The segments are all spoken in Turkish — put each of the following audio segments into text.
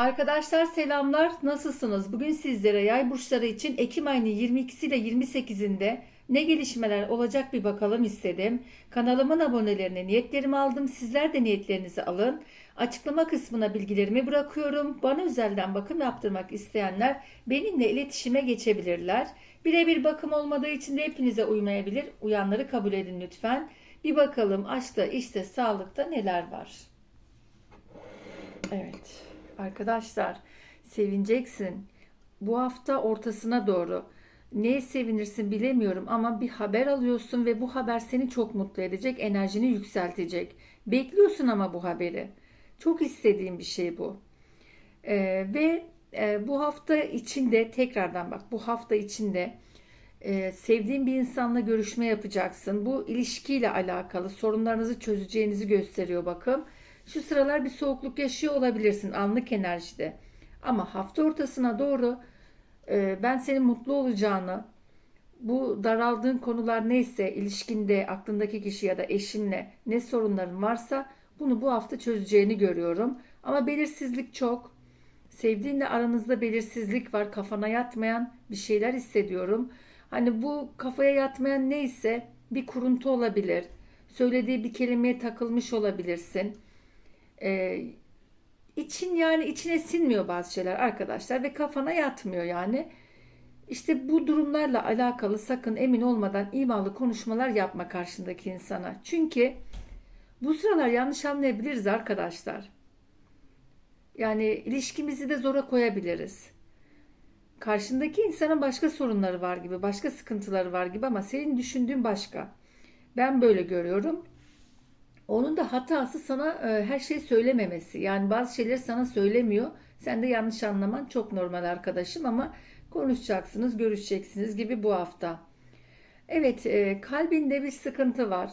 Arkadaşlar selamlar. Nasılsınız? Bugün sizlere yay burçları için Ekim ayının 22'si ile 28'inde ne gelişmeler olacak bir bakalım istedim. Kanalımın abonelerini niyetlerimi aldım. Sizler de niyetlerinizi alın. Açıklama kısmına bilgilerimi bırakıyorum. Bana özelden bakım yaptırmak isteyenler benimle iletişime geçebilirler. Birebir bakım olmadığı için de hepinize uymayabilir. Uyanları kabul edin lütfen. Bir bakalım aşkta, işte, sağlıkta neler var. Evet arkadaşlar sevineceksin. Bu hafta ortasına doğru neye sevinirsin bilemiyorum ama bir haber alıyorsun ve bu haber seni çok mutlu edecek, enerjini yükseltecek. Bekliyorsun ama bu haberi. Çok istediğim bir şey bu. Ee, ve e, bu hafta içinde tekrardan bak bu hafta içinde e, sevdiğin bir insanla görüşme yapacaksın. Bu ilişkiyle alakalı sorunlarınızı çözeceğinizi gösteriyor bakın. Şu sıralar bir soğukluk yaşıyor olabilirsin anlık enerjide. Ama hafta ortasına doğru e, ben senin mutlu olacağını, bu daraldığın konular neyse ilişkinde aklındaki kişi ya da eşinle ne sorunların varsa bunu bu hafta çözeceğini görüyorum. Ama belirsizlik çok. Sevdiğinle aranızda belirsizlik var. Kafana yatmayan bir şeyler hissediyorum. Hani bu kafaya yatmayan neyse bir kuruntu olabilir. Söylediği bir kelimeye takılmış olabilirsin. Ee, için yani içine sinmiyor bazı şeyler arkadaşlar ve kafana yatmıyor yani. İşte bu durumlarla alakalı sakın emin olmadan imalı konuşmalar yapma karşındaki insana. Çünkü bu sıralar yanlış anlayabiliriz arkadaşlar. Yani ilişkimizi de zora koyabiliriz. Karşındaki insanın başka sorunları var gibi, başka sıkıntıları var gibi ama senin düşündüğün başka. Ben böyle görüyorum. Onun da hatası sana e, her şeyi söylememesi. Yani bazı şeyleri sana söylemiyor. Sen de yanlış anlaman çok normal arkadaşım ama konuşacaksınız, görüşeceksiniz gibi bu hafta. Evet, e, kalbinde bir sıkıntı var.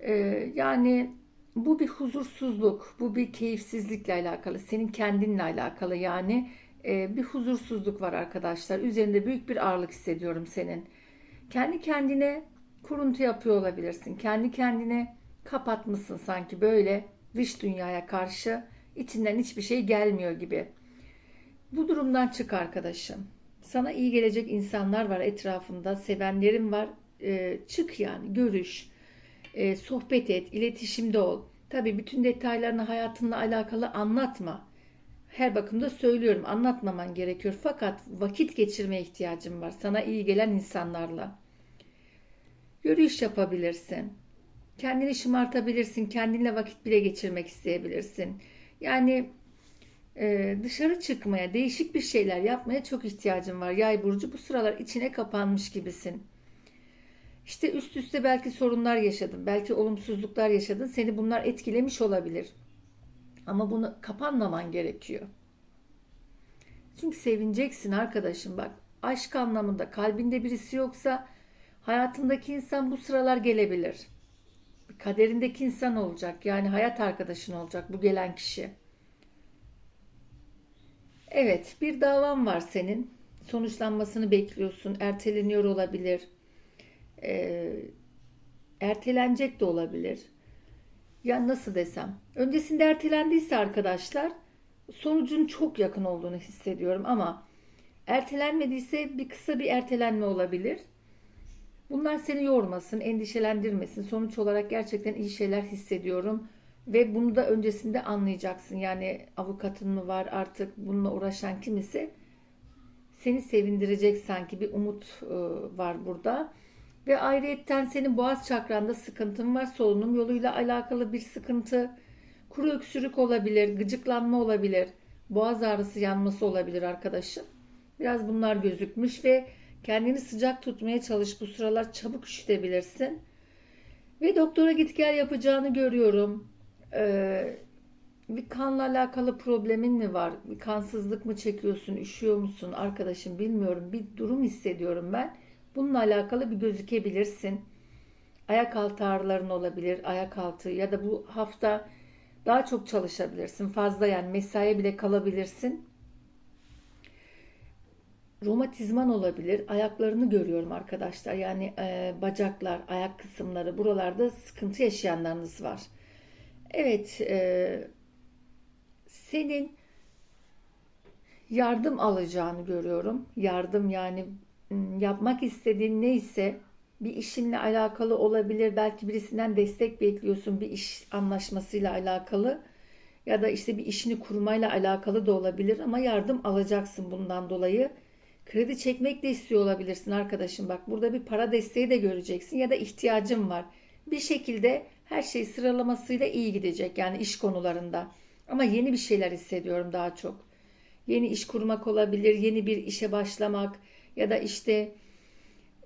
E, yani bu bir huzursuzluk, bu bir keyifsizlikle alakalı, senin kendinle alakalı yani e, bir huzursuzluk var arkadaşlar. Üzerinde büyük bir ağırlık hissediyorum senin. Kendi kendine kuruntu yapıyor olabilirsin. Kendi kendine kapatmışsın sanki böyle dış dünyaya karşı içinden hiçbir şey gelmiyor gibi. Bu durumdan çık arkadaşım. Sana iyi gelecek insanlar var etrafında, sevenlerin var. E, çık yani, görüş, e, sohbet et, iletişimde ol. Tabii bütün detaylarını hayatınla alakalı anlatma. Her bakımda söylüyorum anlatmaman gerekiyor. Fakat vakit geçirmeye ihtiyacım var. Sana iyi gelen insanlarla. Yürüyüş yapabilirsin. Kendini şımartabilirsin. Kendinle vakit bile geçirmek isteyebilirsin. Yani e, dışarı çıkmaya, değişik bir şeyler yapmaya çok ihtiyacın var. Yay burcu bu sıralar içine kapanmış gibisin. İşte üst üste belki sorunlar yaşadın, belki olumsuzluklar yaşadın. Seni bunlar etkilemiş olabilir. Ama bunu kapanmaman gerekiyor. Çünkü sevineceksin arkadaşım bak. Aşk anlamında kalbinde birisi yoksa hayatındaki insan bu sıralar gelebilir. Kaderindeki insan olacak. Yani hayat arkadaşın olacak bu gelen kişi. Evet, bir davan var senin. Sonuçlanmasını bekliyorsun. Erteleniyor olabilir. Ee, ertelenecek de olabilir. Ya nasıl desem? Öncesinde ertelendiyse arkadaşlar sonucun çok yakın olduğunu hissediyorum ama ertelenmediyse bir kısa bir ertelenme olabilir. Bunlar seni yormasın, endişelendirmesin. Sonuç olarak gerçekten iyi şeyler hissediyorum ve bunu da öncesinde anlayacaksın. Yani avukatın mı var artık bununla uğraşan kimisi seni sevindirecek sanki bir umut e, var burada. Ve ayrıyetten senin boğaz çakranda sıkıntın var. Solunum yoluyla alakalı bir sıkıntı. Kuru öksürük olabilir, gıcıklanma olabilir. Boğaz ağrısı yanması olabilir arkadaşım. Biraz bunlar gözükmüş ve kendini sıcak tutmaya çalış. Bu sıralar çabuk üşütebilirsin. Ve doktora git gel yapacağını görüyorum. Ee, bir kanla alakalı problemin mi var? Bir kansızlık mı çekiyorsun? Üşüyor musun? Arkadaşım bilmiyorum. Bir durum hissediyorum ben. Bununla alakalı bir gözükebilirsin. Ayak altı ağrıların olabilir, ayak altı ya da bu hafta daha çok çalışabilirsin. Fazla yani mesaiye bile kalabilirsin. Romatizman olabilir. Ayaklarını görüyorum arkadaşlar. Yani e, bacaklar, ayak kısımları buralarda sıkıntı yaşayanlarınız var. Evet, e, senin yardım alacağını görüyorum. Yardım yani yapmak istediğin neyse bir işinle alakalı olabilir. Belki birisinden destek bekliyorsun bir iş anlaşmasıyla alakalı ya da işte bir işini kurmayla alakalı da olabilir ama yardım alacaksın bundan dolayı. Kredi çekmek de istiyor olabilirsin arkadaşım. Bak burada bir para desteği de göreceksin ya da ihtiyacın var. Bir şekilde her şey sıralamasıyla iyi gidecek yani iş konularında. Ama yeni bir şeyler hissediyorum daha çok. Yeni iş kurmak olabilir, yeni bir işe başlamak ya da işte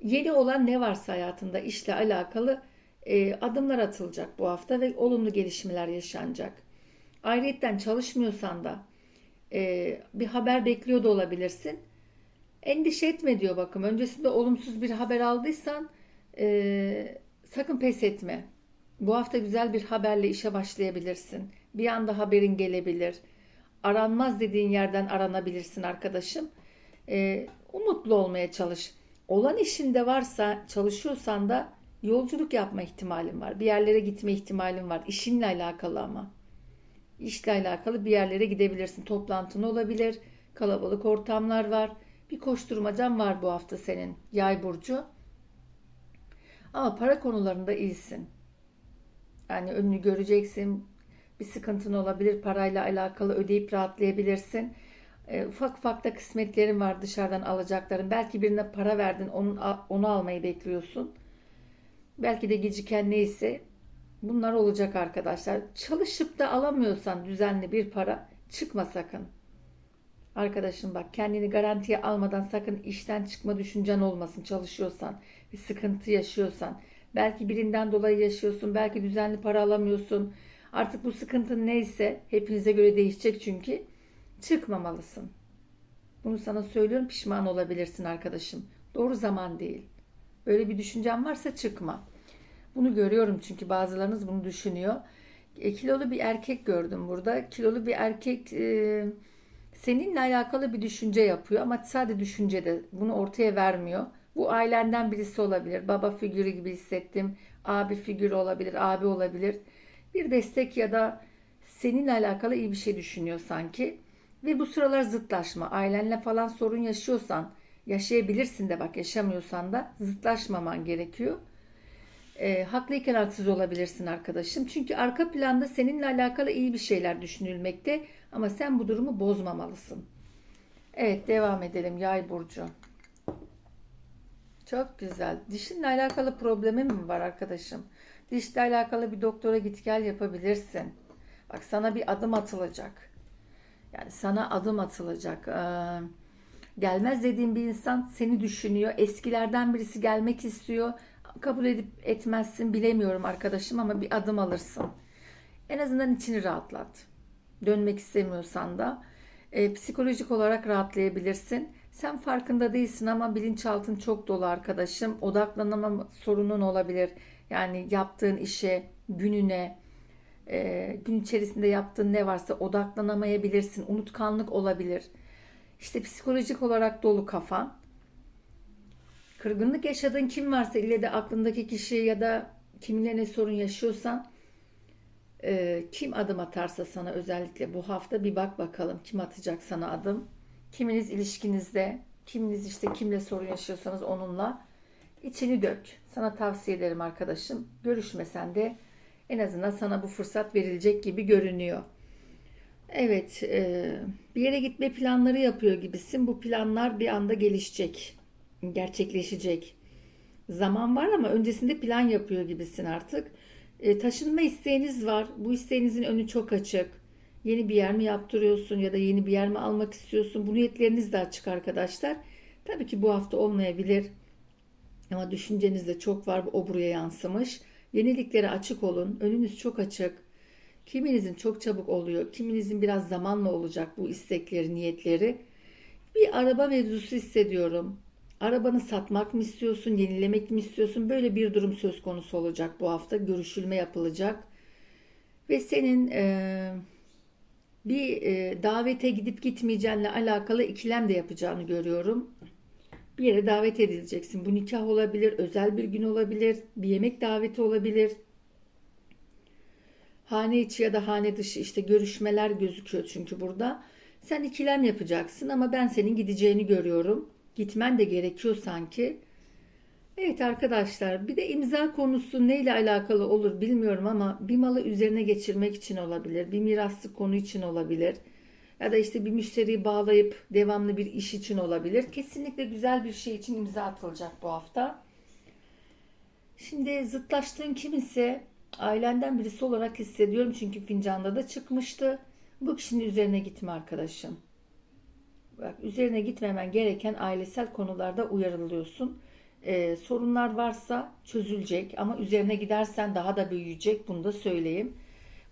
yeni olan ne varsa hayatında işle alakalı e, adımlar atılacak bu hafta ve olumlu gelişmeler yaşanacak. Ayrıyetten çalışmıyorsan da e, bir haber bekliyor da olabilirsin. Endişe etme diyor bakım. Öncesinde olumsuz bir haber aldıysan e, sakın pes etme. Bu hafta güzel bir haberle işe başlayabilirsin. Bir anda haberin gelebilir. Aranmaz dediğin yerden aranabilirsin arkadaşım. E, umutlu olmaya çalış. Olan işinde varsa çalışıyorsan da yolculuk yapma ihtimalin var. Bir yerlere gitme ihtimalin var. İşinle alakalı ama. İşle alakalı bir yerlere gidebilirsin. Toplantın olabilir. Kalabalık ortamlar var. Bir koşturmacan var bu hafta senin yay burcu. Ama para konularında iyisin. Yani önünü göreceksin. Bir sıkıntın olabilir. Parayla alakalı ödeyip rahatlayabilirsin. E, ufak ufak da kısmetlerin var dışarıdan alacakların. Belki birine para verdin, onun, onu almayı bekliyorsun. Belki de geciken neyse bunlar olacak arkadaşlar. Çalışıp da alamıyorsan düzenli bir para çıkma sakın. Arkadaşım bak kendini garantiye almadan sakın işten çıkma düşüncen olmasın çalışıyorsan. Bir sıkıntı yaşıyorsan. Belki birinden dolayı yaşıyorsun. Belki düzenli para alamıyorsun. Artık bu sıkıntın neyse hepinize göre değişecek çünkü çıkmamalısın. Bunu sana söylüyorum pişman olabilirsin arkadaşım. Doğru zaman değil. Böyle bir düşüncen varsa çıkma. Bunu görüyorum çünkü bazılarınız bunu düşünüyor. E, kilolu bir erkek gördüm burada. Kilolu bir erkek e, seninle alakalı bir düşünce yapıyor ama sadece düşüncede bunu ortaya vermiyor. Bu ailenden birisi olabilir. Baba figürü gibi hissettim. Abi figürü olabilir, abi olabilir. Bir destek ya da seninle alakalı iyi bir şey düşünüyor sanki. Ve bu sıralar zıtlaşma. Ailenle falan sorun yaşıyorsan, yaşayabilirsin de bak yaşamıyorsan da zıtlaşmaman gerekiyor. E, haklıyken haksız olabilirsin arkadaşım. Çünkü arka planda seninle alakalı iyi bir şeyler düşünülmekte ama sen bu durumu bozmamalısın. Evet devam edelim yay burcu. Çok güzel. Dişinle alakalı problemin mi var arkadaşım? Dişle alakalı bir doktora git gel yapabilirsin. Bak sana bir adım atılacak. Yani sana adım atılacak. Ee, gelmez dediğin bir insan seni düşünüyor. Eskilerden birisi gelmek istiyor. Kabul edip etmezsin bilemiyorum arkadaşım ama bir adım alırsın. En azından içini rahatlat. Dönmek istemiyorsan da e, psikolojik olarak rahatlayabilirsin. Sen farkında değilsin ama bilinçaltın çok dolu arkadaşım. Odaklanama sorunun olabilir. Yani yaptığın işe, gününe, e, gün içerisinde yaptığın ne varsa odaklanamayabilirsin. Unutkanlık olabilir. İşte psikolojik olarak dolu kafan. Kırgınlık yaşadığın kim varsa ile de aklındaki kişi ya da kiminle ne sorun yaşıyorsan e, kim adım atarsa sana özellikle bu hafta bir bak bakalım kim atacak sana adım. Kiminiz ilişkinizde, kiminiz işte kimle sorun yaşıyorsanız onunla içini dök. Sana tavsiye ederim arkadaşım. Görüşmesen de en azından sana bu fırsat verilecek gibi görünüyor. Evet, e, bir yere gitme planları yapıyor gibisin. Bu planlar bir anda gelişecek, gerçekleşecek. Zaman var ama öncesinde plan yapıyor gibisin artık. E, taşınma isteğiniz var. Bu isteğinizin önü çok açık. Yeni bir yer mi yaptırıyorsun ya da yeni bir yer mi almak istiyorsun? Bu niyetleriniz de açık arkadaşlar. Tabii ki bu hafta olmayabilir. Ama düşüncenizde çok var. O buraya yansımış. Yeniliklere açık olun. Önünüz çok açık. Kiminizin çok çabuk oluyor. Kiminizin biraz zamanla olacak bu istekleri, niyetleri. Bir araba mevzusu hissediyorum. Arabanı satmak mı istiyorsun, yenilemek mi istiyorsun? Böyle bir durum söz konusu olacak bu hafta. Görüşülme yapılacak. Ve senin e, bir e, davete gidip gitmeyeceğinle alakalı ikilem de yapacağını görüyorum. Bir yere davet edileceksin. Bu nikah olabilir, özel bir gün olabilir, bir yemek daveti olabilir. Hane içi ya da hane dışı işte görüşmeler gözüküyor çünkü burada. Sen ikilem yapacaksın ama ben senin gideceğini görüyorum. Gitmen de gerekiyor sanki. Evet arkadaşlar bir de imza konusu neyle alakalı olur bilmiyorum ama bir malı üzerine geçirmek için olabilir. Bir miraslık konu için olabilir. Ya da işte bir müşteriyi bağlayıp devamlı bir iş için olabilir. Kesinlikle güzel bir şey için imza atılacak bu hafta. Şimdi zıtlaştığın kim ise ailenden birisi olarak hissediyorum. Çünkü fincanda da çıkmıştı. Bu kişinin üzerine gitme arkadaşım. Bak üzerine gitmemen gereken ailesel konularda uyarılıyorsun. Ee, sorunlar varsa çözülecek ama üzerine gidersen daha da büyüyecek. Bunu da söyleyeyim.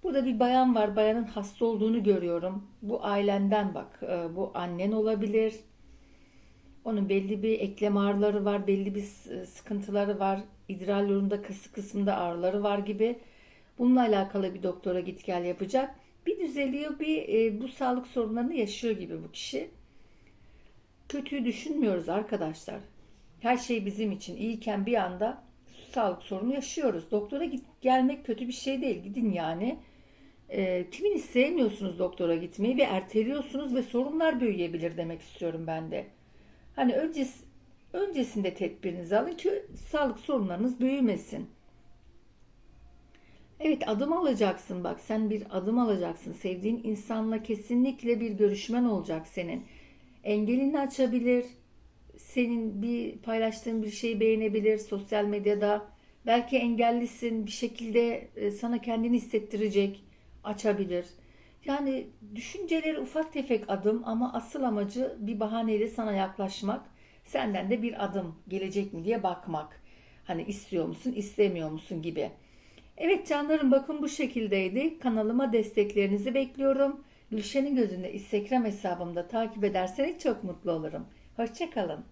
Burada bir bayan var. Bayanın hasta olduğunu görüyorum. Bu ailenden bak. e, Bu annen olabilir. Onun belli bir eklem ağrıları var, belli bir sıkıntıları var. İdrar yolunda kası kısmında ağrıları var gibi. Bununla alakalı bir doktora git gel yapacak. Bir düzeliyor, bir e, bu sağlık sorunlarını yaşıyor gibi bu kişi. Kötüyü düşünmüyoruz arkadaşlar. Her şey bizim için iyiyken bir anda sağlık sorunu yaşıyoruz. Doktora git gelmek kötü bir şey değil. Gidin yani. E, kimini sevmiyorsunuz doktora gitmeyi ve erteliyorsunuz ve sorunlar büyüyebilir demek istiyorum ben de. Hani öncesi, öncesinde tedbirinizi alın ki sağlık sorunlarınız büyümesin. Evet adım alacaksın bak sen bir adım alacaksın. Sevdiğin insanla kesinlikle bir görüşmen olacak senin. Engelini açabilir. Senin bir paylaştığın bir şeyi beğenebilir sosyal medyada. Belki engellisin bir şekilde e, sana kendini hissettirecek, açabilir. Yani düşünceleri ufak tefek adım ama asıl amacı bir bahaneyle sana yaklaşmak. Senden de bir adım gelecek mi diye bakmak. Hani istiyor musun, istemiyor musun gibi. Evet canlarım bakın bu şekildeydi. Kanalıma desteklerinizi bekliyorum. Gülşen'in gözünde Instagram hesabımda takip ederseniz çok mutlu olurum. Hoşçakalın.